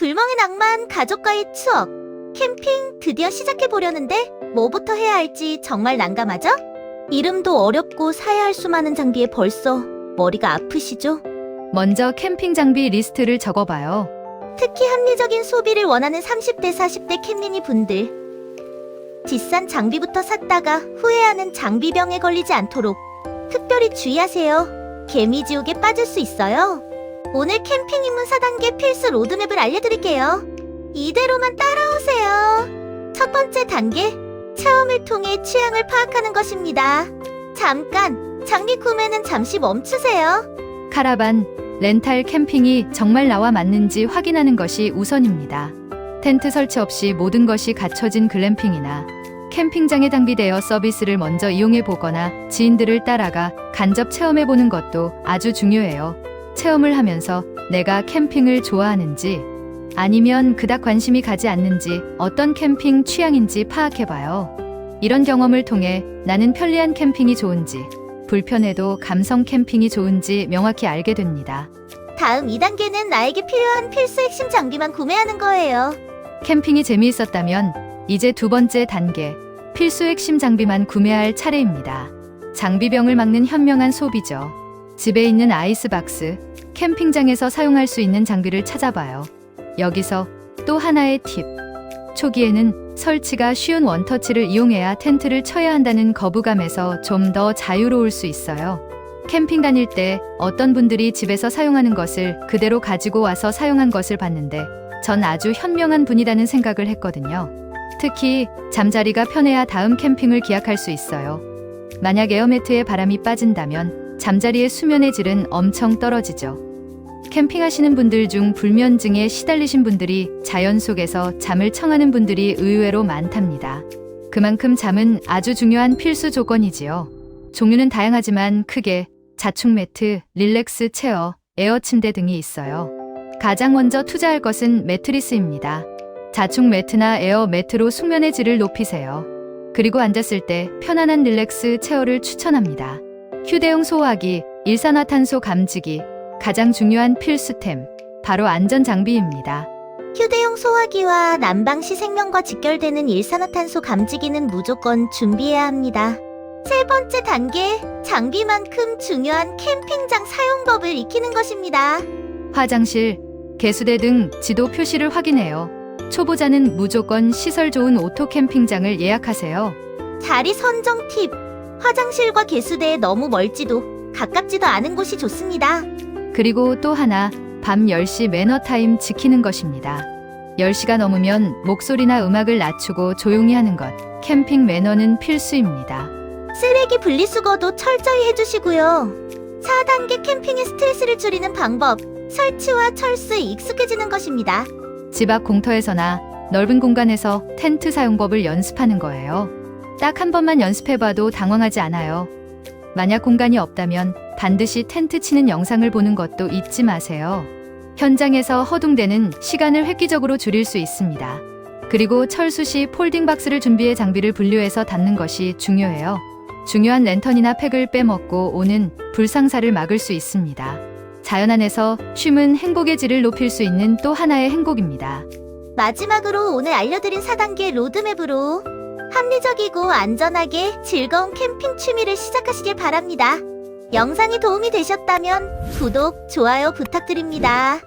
불멍의 낭만, 가족과의 추억. 캠핑 드디어 시작해보려는데 뭐부터 해야 할지 정말 난감하죠? 이름도 어렵고 사야 할 수많은 장비에 벌써 머리가 아프시죠? 먼저 캠핑 장비 리스트를 적어봐요. 특히 합리적인 소비를 원하는 30대, 40대 캠리니 분들. 비싼 장비부터 샀다가 후회하는 장비병에 걸리지 않도록 특별히 주의하세요. 개미지옥에 빠질 수 있어요. 오늘 캠핑 입문 4단계 필수 로드맵을 알려드릴게요. 이대로만 따라오세요. 첫 번째 단계, 체험을 통해 취향을 파악하는 것입니다. 잠깐, 장비 구매는 잠시 멈추세요. 카라반, 렌탈 캠핑이 정말 나와 맞는지 확인하는 것이 우선입니다. 텐트 설치 없이 모든 것이 갖춰진 글램핑이나 캠핑장에 당비되어 서비스를 먼저 이용해 보거나 지인들을 따라가 간접 체험해 보는 것도 아주 중요해요. 체험을 하면서 내가 캠핑을 좋아하는지 아니면 그닥 관심이 가지 않는지 어떤 캠핑 취향인지 파악해 봐요. 이런 경험을 통해 나는 편리한 캠핑이 좋은지 불편해도 감성 캠핑이 좋은지 명확히 알게 됩니다. 다음 2단계는 나에게 필요한 필수 핵심 장비만 구매하는 거예요. 캠핑이 재미있었다면 이제 두 번째 단계 필수 핵심 장비만 구매할 차례입니다. 장비병을 막는 현명한 소비죠. 집에 있는 아이스박스, 캠핑장에서 사용할 수 있는 장비를 찾아봐요. 여기서 또 하나의 팁. 초기에는 설치가 쉬운 원터치를 이용해야 텐트를 쳐야 한다는 거부감에서 좀 더 자유로울 수 있어요. 캠핑 다닐 때 어떤 분들이 집에서 사용하는 것을 그대로 가지고 와서 사용한 것을 봤는데 전 아주 현명한 분이라는 생각을 했거든요. 특히 잠자리가 편해야 다음 캠핑을 기약할 수 있어요. 만약 에어매트에 바람이 빠진다면 잠자리의 수면의 질은 엄청 떨어지죠. 캠핑하시는 분들 중 불면증에 시달리신 분들이 자연 속에서 잠을 청하는 분들이 의외로 많답니다. 그만큼 잠은 아주 중요한 필수 조건이지요. 종류는 다양하지만 크게 자충 매트, 릴렉스 체어, 에어 침대 등이 있어요. 가장 먼저 투자할 것은 매트리스입니다. 자충 매트나 에어 매트로 숙면의 질을 높이세요. 그리고 앉았을 때 편안한 릴렉스 체어를 추천합니다. 휴대용 소화기, 일산화탄소 감지기, 가장 중요한 필수템, 바로 안전 장비입니다. 휴대용 소화기와 난방시 생명과 직결되는 일산화탄소 감지기는 무조건 준비해야 합니다. 세 번째 단계, 장비만큼 중요한 캠핑장 사용법을 익히는 것입니다. 화장실, 개수대 등 지도 표시를 확인해요. 초보자는 무조건 시설 좋은 오토 캠핑장을 예약하세요. 자리 선정 팁. 화장실과 개수대에 너무 멀지도 가깝지도 않은 곳이 좋습니다. 그리고 또 하나, 밤 10시 매너 타임 지키는 것입니다. 10시가 넘으면 목소리나 음악을 낮추고 조용히 하는 것. 캠핑 매너는 필수입니다. 쓰레기 분리수거도 철저히 해주시고요. 4단계 캠핑의 스트레스를 줄이는 방법. 설치와 철수에 익숙해지는 것입니다. 집 앞 공터에서나 넓은 공간에서 텐트 사용법을 연습하는 거예요. 딱 한 번만 연습해봐도 당황하지 않아요. 만약 공간이 없다면 반드시 텐트 치는 영상을 보는 것도 잊지 마세요. 현장에서 허둥대는 시간을 획기적으로 줄일 수 있습니다. 그리고 철수 시 폴딩 박스를 준비해 장비를 분류해서 닫는 것이 중요해요. 중요한 랜턴이나 팩을 빼먹고 오는 불상사를 막을 수 있습니다. 자연 안에서 쉼은 행복의 질을 높일 수 있는 또 하나의 행복입니다. 마지막으로 오늘 알려드린 4단계 로드맵으로 합리적이고 안전하게 즐거운 캠핑 취미를 시작하시길 바랍니다. 영상이 도움이 되셨다면 구독, 좋아요 부탁드립니다.